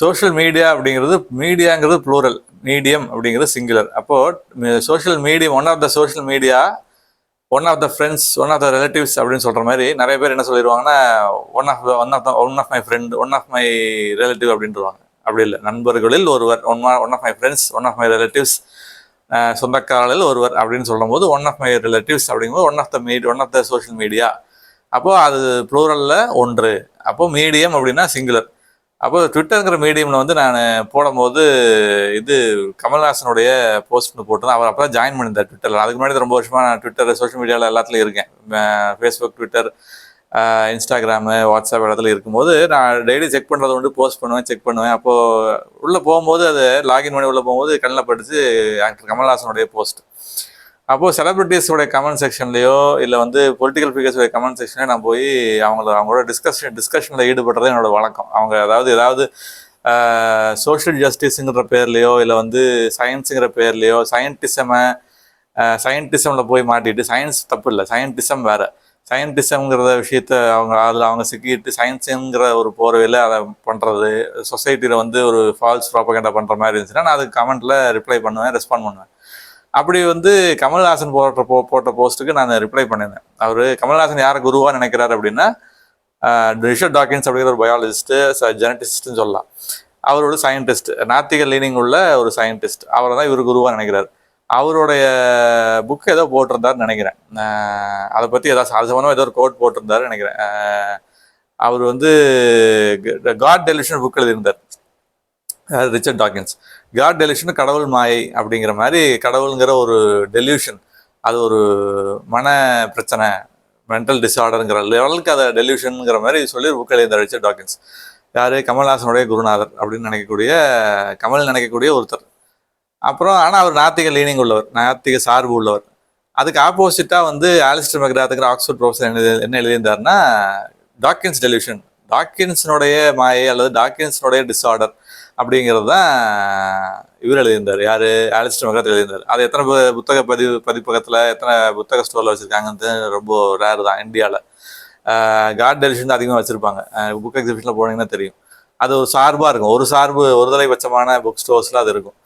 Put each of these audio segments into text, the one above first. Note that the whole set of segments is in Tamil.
சோஷியல் மீடியா அப்படிங்கிறது மீடியாங்கிறது ப்ளூரல் மீடியம் அப்படிங்கிறது சிங்குலர் அப்போது social medium one of the social media one of the friends one of the relatives அப்படின்னு சொல்கிற மாதிரி நிறைய பேர் என்ன சொல்லிடுவாங்கன்னா one of one of the one of my friend one of my relative அப்படின்றவாங்க அப்படி இல்லை. நண்பர்களில் ஒருவர் one one of my friends one of my relatives சொந்தக்காரர்களில் ஒருவர் அப்படின்னு சொல்லும்போது ஒன் ஆஃப் மை ரிலேட்டிவ்ஸ் அப்படிங்கும்போது one of the meet one of the social media அப்போது அது ப்ளூரலில் ஒன்று. அப்போது மீடியம் அப்படின்னா சிங்குலர் அப்போ ட்விட்டருங்கிற மீடியமில் வந்து நான் போடும்போது இது கமல்ஹாசனுடைய போஸ்ட் போட்டிருந்தேன். அவர் அப்போ தான் ஜாயின் பண்ணியிருந்தார் ட்விட்டரில் அதுக்கு முன்னாடி ரொம்ப வருஷமாக நான் ட்விட்டர் சோஷியல் மீடியாவில் எல்லாத்துலையும் இருக்கேன். ஃபேஸ்புக் ட்விட்டர் இன்ஸ்டாகிராமு வாட்ஸ்அப் இடத்துல இருக்கும்போது நான் டெய்லி செக் பண்ணுறது உண்டு போஸ்ட் பண்ணுவேன் செக் பண்ணுவேன். அப்போது உள்ளே போகும்போது அது லாகின் பண்ணி உள்ளே போகும்போது கண்ணில் படித்து ஆக்டர் கமல்ஹாசனுடைய போஸ்ட் அப்போது செலிபிரிட்டிஸோடைய கமெண்ட் செக்ஷன்லையோ இல்லை வந்து பொலிட்டிக்கல் ஃபிகர்ஸோடைய கமெண்ட் செக்ஷனே நான் போய் அவங்கள அவங்களோட டிஸ்கஷன் டிஸ்கஷனில் ஈடுபடுறது என்னோட வழக்கம். அவங்க அதாவது ஏதாவது சோஷியல் ஜஸ்டிஸுங்கிற பேர்லையோ இல்லை வந்து சயின்ஸுங்கிற பேர்லையோ சயின்டிசமை சயின்டிசமில் போய் மாட்டிட்டு சயின்ஸ் தப்பு இல்லை சயின்டிசம் வேறு. சயின்டிசம்ங்கிறத விஷயத்த அவங்க அதில் அவங்க சிக்கிட்டு சயின்ஸுங்கிற ஒரு போர்வையில் அதை பண்ணுறது சொசைட்டியில் வந்து ஒரு ஃபால்ஸ் ப்ராப்பகேண்டா பண்ணுற மாதிரி இருந்துச்சுன்னா நான் அதுக்கு கமெண்ட்டில் ரிப்ளை பண்ணுவேன் ரெஸ்பாண்ட் பண்ணுவேன். அப்படி வந்து கமல்ஹாசன் போட்ட போ போட்ட போஸ்ட்டுக்கு நான் ரிப்ளை பண்ணியிருந்தேன் அவர் கமல்ஹாசன் யாரை குருவாக நினைக்கிறார் அப்படின்னா ரிஷர்ட் டாக்கின்ஸ் அப்படிங்கிற ஒரு பயாலஜிஸ்ட்டு ஜெனட்டிஸ்ட்னு சொல்லலாம். அவர் ஒரு சயின்டிஸ்ட் நாத்திக லீனிங் உள்ள ஒரு சயின்டிஸ்ட் அவரை தான் இவர் குருவாக நினைக்கிறார். அவருடைய புக் ஏதோ போட்டிருந்தாருன்னு நினைக்கிறேன். அதை பற்றி ஏதாவது அது சம்மந்தமாக ஏதோ ஒரு கோட் போட்டிருந்தாருன்னு நினைக்கிறேன். அவர் வந்து காட் டெலிஷன் புக் எழுதியிருந்தார். Richard Dawkins. காட் டெலிஷன் கடவுள் மாயை அப்படிங்கிற மாதிரி கடவுளுங்கிற ஒரு டெலியூஷன் அது ஒரு மன பிரச்சனை மென்டல் டிஸார்டருங்கிற லெவலுக்கு அதை டெலியூஷனுங்கிற மாதிரி சொல்லி ஒரு புக் ரிச்சர்ட் டாக்கின்ஸ். யார்? கமல்ஹாசனுடைய குருநாதர் அப்படின்னு நினைக்கக்கூடிய கமல் நினைக்கக்கூடிய ஒருத்தர். அப்புறம் ஆனால் அவர் நாத்திக லீனிங் உள்ளவர் நாத்திக சார்பு உள்ளவர். அதுக்கு ஆப்போசிட்டாக வந்து ஆலிஸ்டர் மெக்ராத்துங்கிற ஆக்ஸ்ஃபோர்ட் ப்ரொஃபஸர் என்ன என்ன எழுதியிருந்தாருன்னா டாக்கின்ஸ் டெலியூஷன் டாக்கின்ஸினுடைய மாயை அல்லது டாக்கின்ஸினுடைய டிஸார்டர் அப்படிங்கிறது தான் இவர் எழுதியிருந்தார். யார்? ஆலிஸ்டர் மெக்ராத் எழுதியிருந்தார். அது எத்தனை புத்தக பதிவு பதிப்பகத்தில் எத்தனை புத்தக ஸ்டோரில் வச்சுருக்காங்கன்னு ரொம்ப ரேர் தான் இந்தியாவில் காட் டெலிஷன் தான் அதிகமாக வச்சுருப்பாங்க. புக் எக்ஸிபிஷனில் போனீங்கன்னா தெரியும். அது ஒரு சார்பாக இருக்கும். ஒரு சார்பு ஒருதலை பட்சமான புக் ஸ்டோர்ஸில் அது இருக்கும்.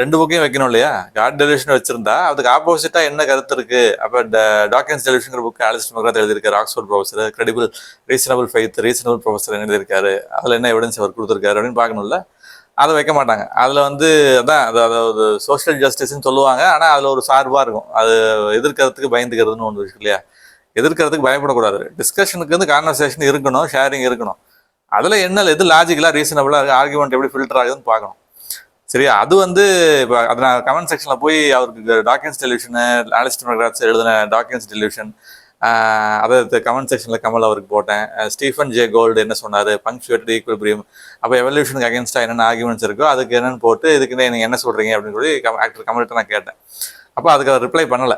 ரெண்டு புக்கையும் வைக்கணும் இல்லையா? காட் டெலிஷன் வச்சிருந்தா அதுக்கு ஆப்போசிட்டாக என்ன கருத்து இருக்கு? இந்த டாக்கின்ஸ் டெலிஷனுங்கிற புக் ஆலிஸ்ட் மக்ராத் எழுதியிருக்காரு. Oxford professor credible reasonable faith reasonable professor எழுதியிருக்காரு. அதில் என்ன எவிடன்ஸ் அவர் கொடுத்துருக்காரு அப்படின்னு பார்க்கணும்ல? அதை வைக்க மாட்டாங்க. அதில் வந்து அதான் அது அதாவது சோஷியல் ஜஸ்டிஸ்ன்னு சொல்லுவாங்க. ஆனால் அதில் ஒரு சார்பாக இருக்கும். அது எதிர்க்கிறதுக்கு பயந்துக்கிறதுன்னு ஒன்று இருக்கு இல்லையா? எதிர்க்கிறதுக்கு பயப்படக்கூடாது. டிஸ்கஷனுக்கு வந்து கான்வர்சேஷன் இருக்கணும் ஷேரிங் இருக்கணும். அதில் என்ன எது லாஜிக்கலாக ரீசனபிளாக இருக்குது ஆர்குமெண்ட் எப்படி ஃபில்டர் ஆகுதுன்னு பார்க்கணும். சரியா? அது வந்து இப்போ அதை நான் கமெண்ட் செக்ஷனில் போய் அவருக்கு டாக்கியன்ஸ் டெலிவிஷனு ஆலிஸ்டர் மெக்ராட்ஸ் எழுதின டாக்கியன்ஸ் டெலிவிஷன் அதை கமெண்ட் செக்ஷனில் கமல் அவருக்கு போட்டேன். ஸ்டீஃபன் ஜே கோல்டு என்ன சொன்னார்? பங்க்சுவேட்டட் ஈக்குவல் பிரியம் அப்போ எவல்யூஷனுக்கு அகேன்ஸ்டாக என்னென்ன ஆர்குமெண்ட்ஸ் இருக்கோ அதுக்கு என்னென்னு போட்டு இதுக்கு நீங்கள் என்ன சொல்கிறீங்க அப்படின்னு சொல்லி ஆக்டர் கமல்கிட்ட நான் கேட்டேன். அப்போ அதுக்கு அவர் ரிப்ளை பண்ணலை.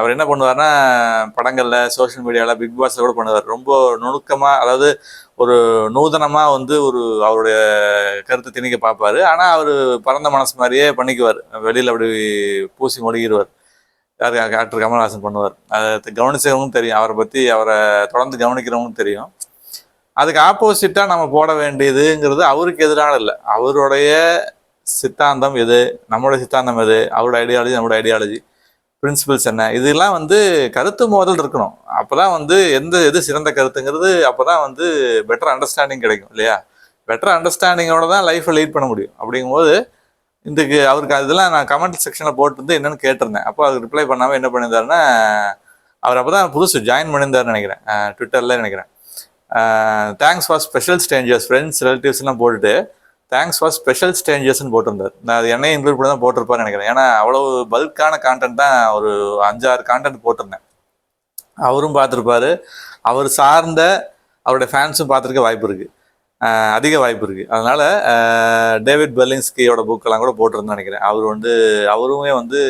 அவர் என்ன பண்ணுவார்னா படங்களில் சோஷியல் மீடியாவில் பிக் பாஸில் கூட பண்ணுவார். ரொம்ப நுணுக்கமாக அதாவது ஒரு நூதனமாக வந்து ஒரு அவருடைய கருத்தை திணிக்க பார்ப்பாரு. ஆனால் அவர் பரந்த மனசு மாதிரியே பண்ணிக்குவார். வெளியில் அப்படி பூசி மொழிகிடுவார் யார் டாக்டர் கமல்ஹாசன் பண்ணுவார். அதை கவனிச்சவங்களும் தெரியும். அவரை பற்றி அவரை தொடர்ந்து கவனிக்கிறவங்களும் தெரியும். அதுக்கு ஆப்போசிட்டாக நம்ம போட வேண்டியதுங்கிறது அவருக்கு எதிரான இல்லை. அவருடைய சித்தாந்தம் எது? நம்மளோட சித்தாந்தம் எது? அவரோட ஐடியாலஜி நம்மளோட ஐடியாலஜி பிரின்சிபல்ஸ் என்ன? இதெல்லாம் வந்து கருத்து மோதல் இருக்கணும். அப்பதான் வந்து எந்த எது சிறந்த கருத்துங்கிறது அப்போ தான் வந்து பெட்டர் அண்டர்ஸ்டாண்டிங் கிடைக்கும் இல்லையா? பெட்டர் அண்டர்ஸ்டாண்டிங்கோட தான் லைஃப்பை லீட் பண்ண முடியும். அப்படிங்கும்போது இதுக்கு அவருக்கு அதெல்லாம் நான் கமெண்ட் செக்ஷனில் போட்டுருந்து என்னென்னு கேட்டிருந்தேன். அப்போ அதுக்கு ரிப்ளை பண்ணாமல் என்ன பண்ணியிருந்தாருன்னா அவர் அப்போ தான் புதுசு ஜாயின் பண்ணியிருந்தாருன்னு நினைக்கிறேன். ட்விட்டரில் நினைக்கிறேன். Thanks for special strangers friends ரிலேட்டிவ்ஸ்லாம் போட்டுட்டு தேங்க்ஸ் ஃபார் ஸ்பெஷல் ஸ்டேஞ்சர்ஸ்னு போட்டிருந்தார். நான் அது என்னையும் இன்க்ளூட் பண்ணி தான் போட்டிருப்பாருன்னு நினைக்கிறேன். ஏன்னா அவ்வளோ பல்கான கான்டென்ட் தான் ஒரு அஞ்சாறு கான்டென்ட் போட்டிருந்தேன். அவரும் பார்த்துருப்பாரு. அவர் சார்ந்த அவருடைய ஃபேன்ஸும் பார்த்துருக்க வாய்ப்பு இருக்குது அதிக வாய்ப்பு இருக்குது அதனால் டேவிட் பெல்லிங்ஸ்கியோட புக்கெல்லாம் கூட போட்டிருந்தேன் நினைக்கிறேன். அவர் வந்து அவருமே வந்து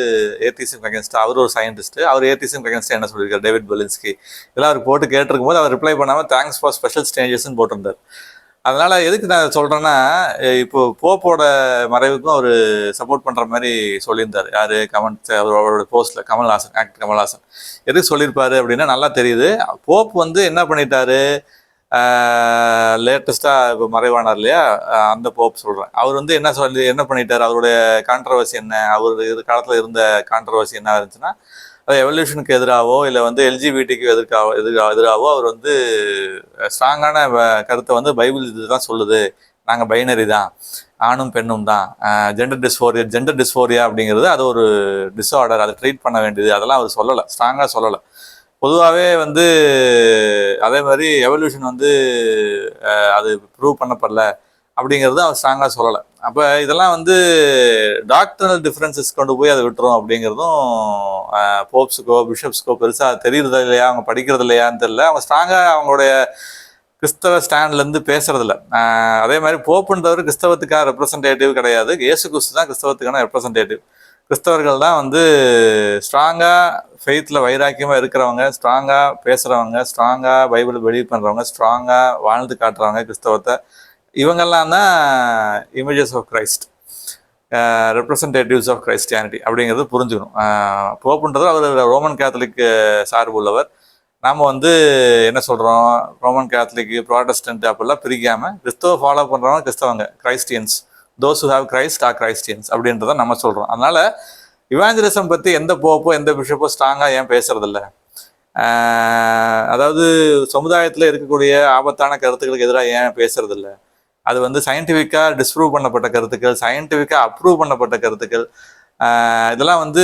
ஏத்திசம் அகேன்ஸ்ட் அவர் ஒரு சயின்டிஸ்ட்டு அவர் ஏத்திசம் அகேன்ஸ்ட் என்ன சொல்லியிருக்காரு? டேவிட் பெல்லின்ஸ்கி இதெல்லாம் அவர் போட்டு கேட்டிருக்கும் போது அவர் ரிப்ளை பண்ணாமல் தேங்க்ஸ் ஃபார் ஸ்பெஷல் ஸ்டேஞ்சஸ்ன்னு போட்டிருந்தார். அதனால் எதுக்கு நான் சொல்கிறேன்னா இப்போ போப்போட மறைவுக்கும் அவர் சப்போர்ட் பண்ணுற மாதிரி சொல்லியிருந்தார். யார்? கமெண்ட் அவரோட போஸ்ட்டில் கமல்ஹாசன் ஆக்டர் கமல்ஹாசன். எதுக்கு சொல்லியிருப்பாரு அப்படின்னா நல்லா தெரியுது. போப் வந்து என்ன பண்ணிட்டாரு? லேட்டஸ்ட்டாக இப்போ மறைவானார் இல்லையா? அந்த போப் சொல்கிறேன் அவர் வந்து என்ன சொல்லி என்ன பண்ணிட்டார்? அவருடைய கான்ட்ரவர்சி என்ன? அவர் இது காலத்தில் இருந்த கான்ட்ரவர்சி என்ன இருந்துச்சுன்னா அது எவல்யூஷனுக்கு எதிராகவோ இல்லை வந்து எல்ஜிபிடிக்கு எதிர்க்காவோ எதிரா எதிராகவோ அவர் வந்து ஸ்ட்ராங்கான கருத்தை வந்து பைபிள் இதுதான் சொல்லுது. நாங்கள் பைனரி தான். ஆணும் பெண்ணும் தான். ஜெண்டர் டிஸ்ஃபோரியா ஜெண்டர் டிஸ்ஃபோரியா அப்படிங்கிறது அது ஒரு டிஸார்டர் அதை ட்ரீட் பண்ண வேண்டியது. அதெல்லாம் அவர் சொல்லலை. ஸ்ட்ராங்காக சொல்லலை. பொதுவாகவே வந்து அதே மாதிரி எவல்யூஷன் வந்து அது ப்ரூவ் பண்ணப்படல அப்படிங்கிறது அவர் ஸ்ட்ராங்காக சொல்லலை. அப்போ இதெல்லாம் வந்து டாக்டர்னல் டிஃப்ரென்சஸ் கொண்டு போய் அதை விட்டுரும் அப்படிங்கிறதும் போப்ஸுக்கோ பிஷப்ஸ்க்கோ பெருசாக தெரியுறதா இல்லையா? அவங்க படிக்கிறது இல்லையான்னு தெரியல. அவங்க ஸ்ட்ராங்காக அவங்களுடைய கிறிஸ்தவ ஸ்டாண்ட்லேருந்து பேசுறதில்ல அதே மாதிரி போப்புன்றவர் கிறிஸ்தவத்துக்கான ரெப்ரசன்டேட்டிவ் கிடையாது. இயேசு கிறிஸ்து தான் கிறிஸ்தவத்துக்கான ரெப்ரசன்டேட்டிவ் கிறிஸ்தவர்கள் தான் வந்து ஸ்ட்ராங்காக ஃபெய்த்தில் வைராக்கியமாக இருக்கிறவங்க ஸ்ட்ராங்காக பேசுகிறவங்க ஸ்ட்ராங்காக பைபிள் பிலீவ் பண்ணுறவங்க ஸ்ட்ராங்காக வாழ்ந்து காட்டுறவங்க கிறிஸ்தவத்தை இவங்கெல்லாம் தான் images of Christ representatives of Christianity அப்படிங்கிறது புரிஞ்சுக்கணும். போப்புன்றது அவர் ரோமன் கேத்தலிக் சார்பு உள்ளவர். நாம் வந்து என்ன சொல்கிறோம் ரோமன் கேத்தலிக் ப்ராட்டஸ்டன்ட் அப்படிலாம் பிரிக்காமல் கிறிஸ்தவ ஃபாலோ பண்ணுறவங்க கிறிஸ்தவங்க Christians those who have Christ are Christians அப்படின்றத நம்ம சொல்கிறோம் அதனால இவாஞ்சலிசம் பற்றி எந்த போப்போ எந்த பிஷப்போ ஸ்ட்ராங்காக ஏன் பேசுறதில்ல? அதாவது சமுதாயத்தில் இருக்கக்கூடிய ஆபத்தான கருத்துக்களுக்கு எதிராக ஏன் பேசுறதில்ல? அது வந்து சயின்டிஃபிக்காக டிஸ்ப்ரூவ் பண்ணப்பட்ட கருத்துக்கள் சயின்டிஃபிக்காக அப்ரூவ் பண்ணப்பட்ட கருத்துக்கள். இதெல்லாம் வந்து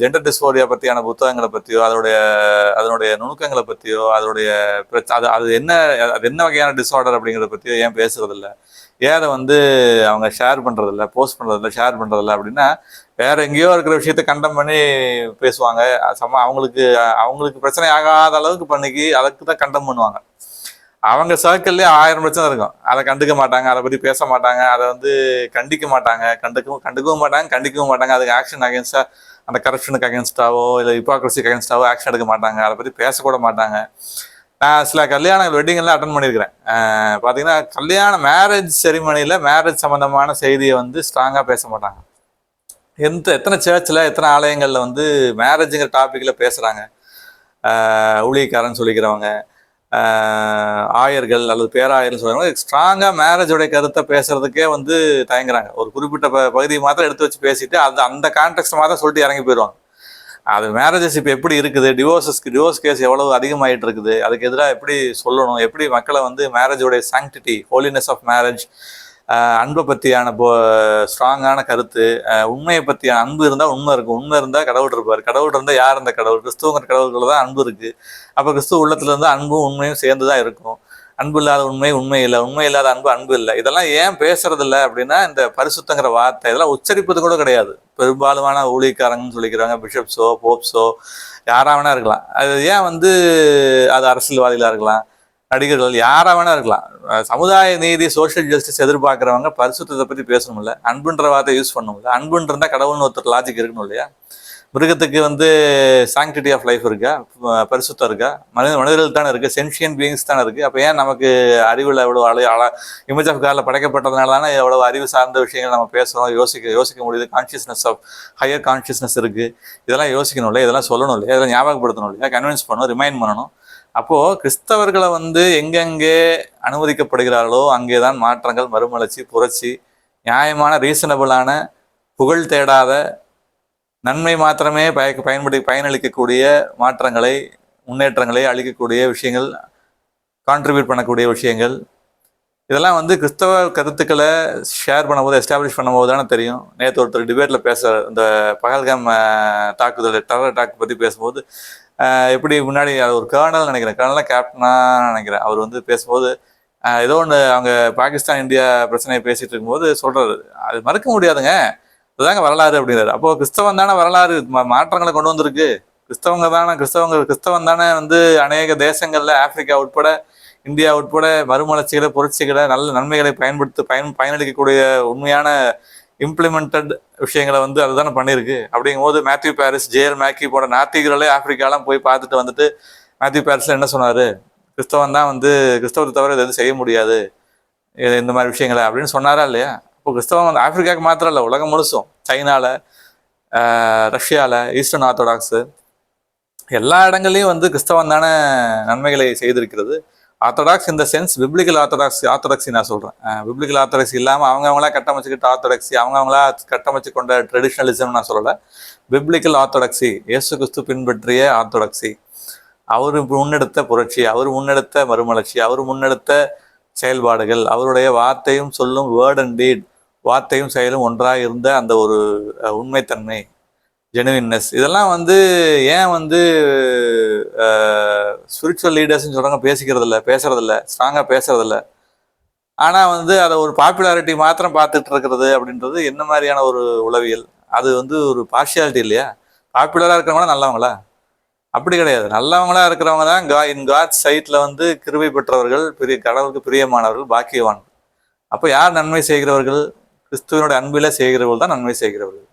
ஜெண்டர் டிஸ்போரியா பற்றியான புத்தகங்களை பற்றியோ அதனுடைய அதனுடைய நுணுக்கங்களை பற்றியோ அதனுடைய பிரச்ச அது அது என்ன அது என்ன வகையான டிஸார்டர் அப்படிங்கிறத பற்றியோ ஏன் பேசுறதில்ல? ஏரை வந்து அவங்க ஷேர் பண்ணுறதில்ல போஸ்ட் பண்ணுறதில்ல ஷேர் பண்ணுறதில்ல அப்படின்னா வேறு எங்கேயோ இருக்கிற விஷயத்த கண்டம் பண்ணி பேசுவாங்க. சம அவங்களுக்கு அவங்களுக்கு பிரச்சனை ஆகாத அளவுக்கு பண்ணிக்கி அதுக்கு தான் கண்டம் பண்ணுவாங்க. அவங்க சர்க்கிள்லேயே ஆயிரம் பிரச்சனை இருக்கும். அதை கண்டுக்க மாட்டாங்க அதை பற்றி பேச மாட்டாங்க அதை வந்து கண்டிக்க மாட்டாங்க. கண்டுக்கவும் கண்டுக்கவும் மாட்டாங்க கண்டிக்கவும் மாட்டாங்க. அதுக்கு ஆக்ஷன் அகேன்ஸ்டாக அந்த கரப்ஷனுக்கு அகேன்ஸ்டாவோ இல்லை ஹிப்பாக்ரஸிக்கு அகேன்ஸ்டாவோ ஆக்ஷன் எடுக்க மாட்டாங்க. அதை பற்றி பேசக்கூட மாட்டாங்க. நான் சில கல்யாண வெட்டிங் எல்லாம் அட்டன் பண்ணியிருக்கிறேன். பார்த்தீங்கன்னா கல்யாண மேரேஜ் செரிமனியில் மேரேஜ் சம்மந்தமான செய்தியை வந்து ஸ்ட்ராங்காக பேச மாட்டாங்க. எந்த எத்தனை சர்ச்சில் எத்தனை ஆலயங்களில் வந்து மேரேஜுங்கிற டாப்பிக்கில் பேசுகிறாங்க ஊழியக்காரன் சொல்லிக்கிறவங்க ஆயர்கள் அல்லது பேராயர்கள் சொல்கிறவங்க ஸ்ட்ராங்காக மேரேஜோடைய கருத்தை பேசுகிறதுக்கே வந்து தயங்குறாங்க. ஒரு குறிப்பிட்ட ப பகுதியை மாத்திரம் எடுத்து வச்சு பேசிட்டு அந்த அந்த கான்டெக்ட் மாத்திரம் சொல்லிட்டு இறங்கி போயிடுவாங்க. அது மேரேஜஸ் இப்போ எப்படி இருக்குது? டிவோர்ஸஸ்க்கு டிவோர்ஸ் கேஸ் எவ்வளவு அதிகமாயிட்டு இருக்குது அதுக்கு எதிராக எப்படி சொல்லணும்? எப்படி மக்களை வந்து மேரேஜோடைய சாங்டிட்டி ஹோலினஸ் ஆஃப் மேரேஜ் அன்பை பற்றியான போ ஸ்ட்ராங்கான கருத்து உண்மையை பற்றிய அன்பு இருந்தால் உண்மை இருக்கும். உண்மை இருந்தால் கடவுள் இருப்பார். கடவுள் இருந்தால் யார் அந்த கடவுள்? கிறிஸ்துவங்கிற கடவுள்களில் தான் அன்பு இருக்குது அப்போ கிறிஸ்துவ உள்ளத்தில் இருந்தால் அன்பும் உண்மையும் சேர்ந்து தான் இருக்கும். அன்பு இல்லாத உண்மை உண்மை இல்லை. உண்மை இல்லாத அன்பு அன்பு இல்லை. இதெல்லாம் ஏன் பேசுறது இல்லை அப்படின்னா இந்த பரிசுத்தங்கிற வார்த்தை இதெல்லாம் உச்சரிப்பது கூட கிடையாது. பெரும்பாலுமான ஊழியக்காரங்கன்னு சொல்லிக்கிறாங்க பிஷப்ஸோ போப்ஸோ யாராக வேணா இருக்கலாம். அது ஏன் வந்து அது அரசியல்வாதிகளாக இருக்கலாம் நடிகர்கள் யாராக வேணா இருக்கலாம். சமுதாய நீதி சோஷியல் ஜஸ்டிஸ் எதிர்பார்க்குறவங்க பரிசுத்தத்தை பற்றி பேசணும்ல அன்புன்ற வார்த்தை யூஸ் பண்ணணும்ல அன்புன்னு இருந்தால் கடவுள்னு ஒருத்தர் லாஜிக் இருக்கணும் இல்லையா? மிருகத்துக்கு வந்து சாங்டிட்டி ஆஃப் லைஃப் இருக்கா? பரிசுத்தம் இருக்கா? மனித மனிதர்கள் தானே இருக்குது சென்ஷியன் பீயிங்ஸ் தானே இருக்கு. அப்போ ஏன் நமக்கு அறிவில் எவ்வளோ அழ அழ இமேஜ் ஆஃப் காரில் படைக்கப்பட்டதுனால தானே எவ்வளோ அறிவு சார்ந்த விஷயங்கள் நம்ம பேசுகிறோம் யோசிக்க யோசிக்க முடியுது. கான்ஷியஸ்னஸ் ஆஃப் ஹையர் கான்ஷியஸ்னஸ் இருக்குது இதெல்லாம் யோசிக்கணும் இல்லையா? இதெல்லாம் சொல்லணும் இல்லையா? இதெல்லாம் ஞாபகப்படுத்தணும் இல்லையா? கன்வின்ஸ் பண்ணணும் ரிமைண்ட் பண்ணணும். அப்போது கிறிஸ்தவர்களை வந்து எங்கெங்கே அனுமதிக்கப்படுகிறார்களோ அங்கே தான் மாற்றங்கள் மறுமலர்ச்சி புரட்சி நியாயமான ரீசனபிளான புகழ் தேடாத நன்மை மாத்திரமே பய பயன்படு பயனளிக்கக்கூடிய மாற்றங்களை முன்னேற்றங்களை அளிக்கக்கூடிய விஷயங்கள் கான்ட்ரிபியூட் பண்ணக்கூடிய விஷயங்கள். இதெல்லாம் வந்து கிறிஸ்தவ கருத்துக்களை ஷேர் பண்ணும்போது எஸ்டாப்ளிஷ் பண்ணும்போது தானே தெரியும். நேற்று ஒருத்தர் டிபேட்டில் பேசுகிற இந்த பகல்காம் தாக்குதல் டெரர் அட்டாக் பற்றி பேசும்போது எப்படி முன்னாடி ஒரு கேர்னல் நினைக்கிறேன். கேர்னலாக கேப்டனாக நினைக்கிறேன். அவர் வந்து பேசும்போது ஏதோ ஒன்று அவங்க பாகிஸ்தான் இந்தியா பிரச்சனையை பேசிகிட்டு இருக்கும்போது சொல்கிறாரு அது மறுக்க முடியாதுங்க. இதுதாங்க வரலாறு அப்படிங்கிறாரு அப்போ கிறிஸ்தவம் தானே வரலாறு மாற்றங்களை கொண்டு வந்திருக்கு. கிறிஸ்தவங்க தானே கிறிஸ்தவங்க கிறிஸ்தவம் தானே வந்து அநேக தேசங்கள்ல ஆப்பிரிக்கா உட்பட இந்தியா உட்பட மறுமலர்ச்சிகளை புரட்சிகளை நல்ல நன்மைகளை பயன்படுத்த பயன் பயனளிக்கக்கூடிய உண்மையான இம்ப்ளிமெண்டட் விஷயங்களை வந்து அதுதானே பண்ணியிருக்கு. அப்படிங்கும் போது மேத்யூ பாரிஸ் ஜேஎல் மேக்கி போன்ற நாத்திகர்களே ஆப்பிரிக்காலாம் போய் பார்த்துட்டு வந்துட்டு மேத்யூ பாரிஸில் என்ன சொன்னார்? கிறிஸ்தவம் தான் வந்து கிறிஸ்தவத்தை தவிர இது எதுவும் செய்ய முடியாது. இந்த மாதிரி விஷயங்களை அப்படின்னு சொன்னாரா இல்லையா? இப்போ கிறிஸ்தவம் வந்து ஆப்பிரிக்காவுக்கு மாத்திரம் இல்லை உலகம் முழுசும். சைனாவில் ரஷ்யாவில் ஈஸ்டர்ன் ஆர்த்தடாக்ஸு. எல்லா இடங்கள்லையும் வந்து கிறிஸ்தவம் தானே நன்மைகளை செய்திருக்கிறது. ஆர்த்தடாக்ஸ் இந்த சென்ஸ் பிப்ளிக்கல் ஆர்த்தடாக்ஸ் ஆர்த்தடாக்ஸி நான் சொல்கிறேன் பிப்ளிக்கல் ஆர்த்தடாக்ஸ் இல்லாமல் அவங்கவுங்களா கட்டமைச்சுக்கிட்ட ஆர்த்தடாக்ஸி அவங்கவுங்களா கட்டமைச்சு கொண்ட ட்ரெடிஷ்னலிசம் நான் சொல்லலை. பிப்ளிக்கல் ஆர்த்தடாக்ஸி இயேசு கிறிஸ்து பின்பற்றிய ஆர்த்தடாக்ஸி. அவர் முன்னெடுத்த புரட்சி அவர் முன்னெடுத்த மறுமலர்ச்சி அவர் முன்னெடுத்த செயல்பாடுகள் அவருடைய வார்த்தையும் சொல்லும் வேர்ட் அண்ட் டீட் வார்த்தையும் செயலும் ஒன்றாக இருந்த அந்த ஒரு உண்மைத்தன்மை ஜெனுவின்னஸ் இதெல்லாம் வந்து ஏன் வந்து ஸ்பிரிச்சுவல் லீடர்ஸ்னு சொல்கிறாங்க பேசிக்கிறதில்ல பேசுகிறதில்ல பேசுறதில்ல ஸ்ட்ராங்காக பேசுறதில்ல. ஆனால் வந்து அதை ஒரு பாப்புலாரிட்டி மாத்திரம் பார்த்துட்டு இருக்கிறது அப்படின்றது என்ன மாதிரியான ஒரு உளவியல்? அது வந்து ஒரு பார்ஷியாலிட்டி இல்லையா? பாப்புலராக இருக்கிறவங்களா நல்லவங்களா? அப்படி கிடையாது. நல்லவங்களாக இருக்கிறவங்க தான் கா இன் காட் சைட்டில் வந்து கிருவை பெற்றவர்கள் பெரிய கடவுளுக்கு பிரியமானவர்கள் பாக்கியவான்கள். அப்போ யார் நன்மை செய்கிறவர்கள்? கிறிஸ்துவனுடைய அன்பில செய்கிறவர்கள் தான் நன்மை செய்கிறவர்கள்.